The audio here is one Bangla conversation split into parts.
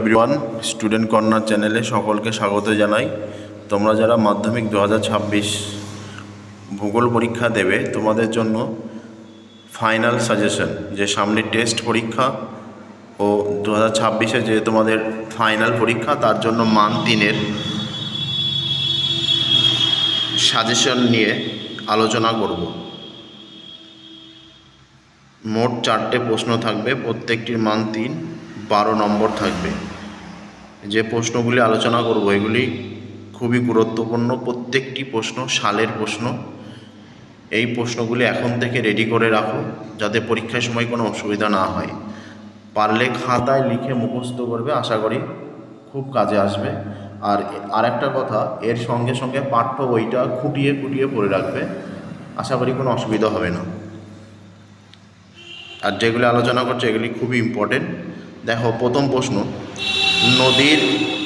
এভরিওয়ান স্টুডেন্ট কর্নার চ্যানেলে সকলকে স্বাগত জানাই। তোমরা যারা মাধ্যমিক দু হাজার ছাব্বিশ ভূগোল পরীক্ষা দেবে, তোমাদের জন্য ফাইনাল সাজেশন যে সামনে টেস্ট পরীক্ষা ও দু হাজার যে তোমাদের ফাইনাল পরীক্ষা, তার জন্য মান তিনের সাজেশন নিয়ে আলোচনা করব। মোট চারটে প্রশ্ন থাকবে, প্রত্যেকটির মান তিন, বারো নম্বর থাকবে। যে প্রশ্নগুলি আলোচনা করব, এগুলি খুবই গুরুত্বপূর্ণ। প্রত্যেকটি প্রশ্ন সালের প্রশ্ন। এই প্রশ্নগুলি এখন থেকে রেডি করে রাখো, যাতে পরীক্ষার সময় কোনো অসুবিধা না হয়। পারলে খাতায় লিখে মুখস্থ করবে, আশা করি খুব কাজে আসবে। আর আর একটা কথা, এর সঙ্গে সঙ্গে পাঠ্য বইটা খুঁটিয়ে খুঁটিয়ে পড়ে রাখবে, আশা করি কোনো অসুবিধা হবে না। আর যেগুলি আলোচনা করছে, এগুলি খুবই ইম্পর্টেন্ট দেখো, প্রথম প্রশ্ন নদীর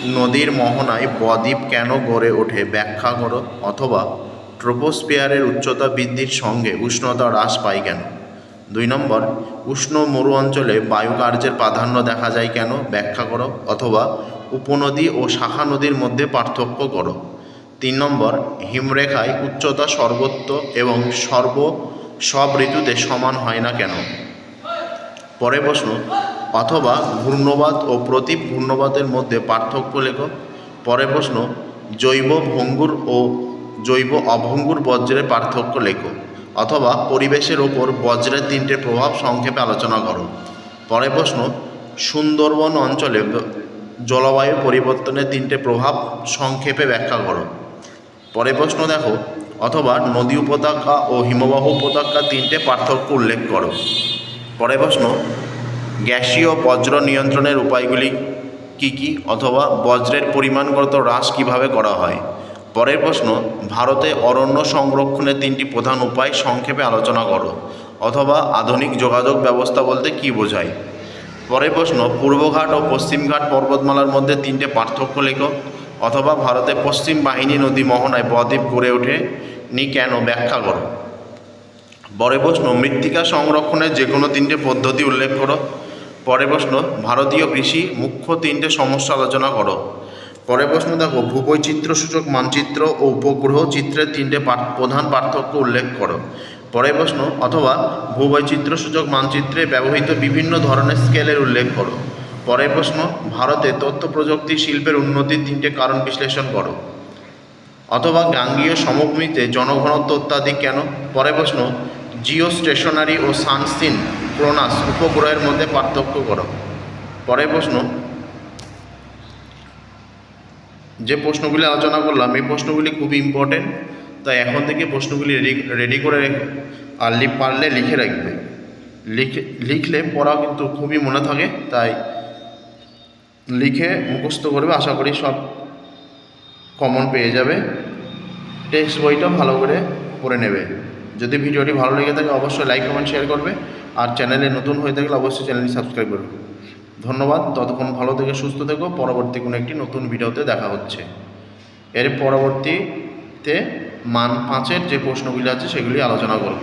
নদীর মোহনায় বদ্বীপ কেন গড়ে ওঠে? ব্যাখ্যা করো। অথবা ট্রোপোস্পিয়ারের উচ্চতা বৃদ্ধির সঙ্গে উষ্ণতা হ্রাস পায় কেন? দুই নম্বর, উষ্ণ মরু অঞ্চলে বায়ুকার্যের প্রাধান্য দেখা যায় কেন? ব্যাখ্যা করো। অথবা উপনদী ও শাখা নদীর মধ্যে পার্থক্য করো। তিন নম্বর, হিমরেখায় উচ্চতা সর্বত্র এবং সর্ব সব ঋতুতে সমান হয় না কেন? পরে প্রশ্ন অথবা ঘূর্ণবাদ ও প্রতীপ ঘূর্ণবাদের মধ্যে পার্থক্য লেখো। পরে প্রশ্ন, জৈব ভঙ্গুর ও জৈব অভঙ্গুর বজ্রের পার্থক্য লেখো অথবা পরিবেশের ওপর বজ্রের তিনটে প্রভাব সংক্ষেপে আলোচনা করো। পরে প্রশ্ন, সুন্দরবন অঞ্চলে জলবায়ু পরিবর্তনের তিনটে প্রভাব সংক্ষেপে ব্যাখ্যা করো। পরে প্রশ্ন দেখো, অথবা নদী উপত্যকা ও হিমবাহ উপত্যকা তিনটে পার্থক্য উল্লেখ করো। পরে প্রশ্ন গ্যাসীয় বজ্র নিয়ন্ত্রণের উপায়গুলি কি কি অথবা বজ্রের পরিমাণগত হ্রাস কীভাবে করা হয়? পরের প্রশ্ন, ভারতে অরণ্য সংরক্ষণের তিনটি প্রধান উপায় সংক্ষেপে আলোচনা করো, অথবা আধুনিক যোগাযোগ ব্যবস্থা বলতে কি বোঝায়? পরের প্রশ্ন, পূর্বঘাট ও পশ্চিমঘাট পর্বতমালার মধ্যে তিনটে পার্থক্য লেখো, অথবা ভারতে পশ্চিম বাহিনী নদী মোহনায় বদ্বীপ গড়ে ওঠে নি কেন ব্যাখ্যা করো। পরের প্রশ্ন, মৃত্তিকা সংরক্ষণের যে কোনো তিনটে পদ্ধতি উল্লেখ করো পরে প্রশ্ন, ভারতীয় কৃষি মুখ্য তিনটে সমস্যা আলোচনা করো। পরে প্রশ্ন দেখো ভূবৈচিত্র্য সূচক মানচিত্র ও উপগ্রহ চিত্রের তিনটে প্রধান পার্থক্য উল্লেখ করো। পরে প্রশ্ন, অথবা ভূবৈচিত্র্য সূচক মানচিত্রে ব্যবহৃত বিভিন্ন ধরনের স্কেলের উল্লেখ করো। পরে প্রশ্ন, ভারতে তথ্য প্রযুক্তি শিল্পের উন্নতির তিনটে কারণ বিশ্লেষণ করো। অথবা গাঙ্গীয় সমভূমিতে জনঘনত্ব অত্যাধিক কেন? পরে প্রশ্ন জিও স্টেশনারি ও সানসিন ক্রোনাস উপগ্রহের মধ্যে পার্থক্য করো। পরে প্রশ্ন, যে প্রশ্নগুলি আলোচনা করলাম, এই প্রশ্নগুলি খুবই ইম্পর্টেন্ট তাই এখন থেকে প্রশ্নগুলি রেডি করে আর পারলে লিখে রাখবে। লিখে, লিখলে পড়া কিন্তু খুবই মনে থাকে, তাই লিখে মুখস্থ করবে, আশা করি সব কমন পেয়ে যাবে। টেক্সট বইটা ভালো করে পড়ে নেবে। যদি ভিডিওটি ভালো লেগে থাকে, অবশ্যই লাইক কমেন্ট শেয়ার করবে। আর চ্যানেলে নতুন হয়ে থাকলে অবশ্যই চ্যানেলটি সাবস্ক্রাইব করবে ধন্যবাদ, ততক্ষণ ভালো থেকে, সুস্থ থেকো, পরবর্তী কোনো একটি নতুন ভিডিওতে দেখা হচ্ছে। এর পরবর্তীতে মান পাঁচের যে প্রশ্নগুলি আছে সেগুলি আলোচনা করব।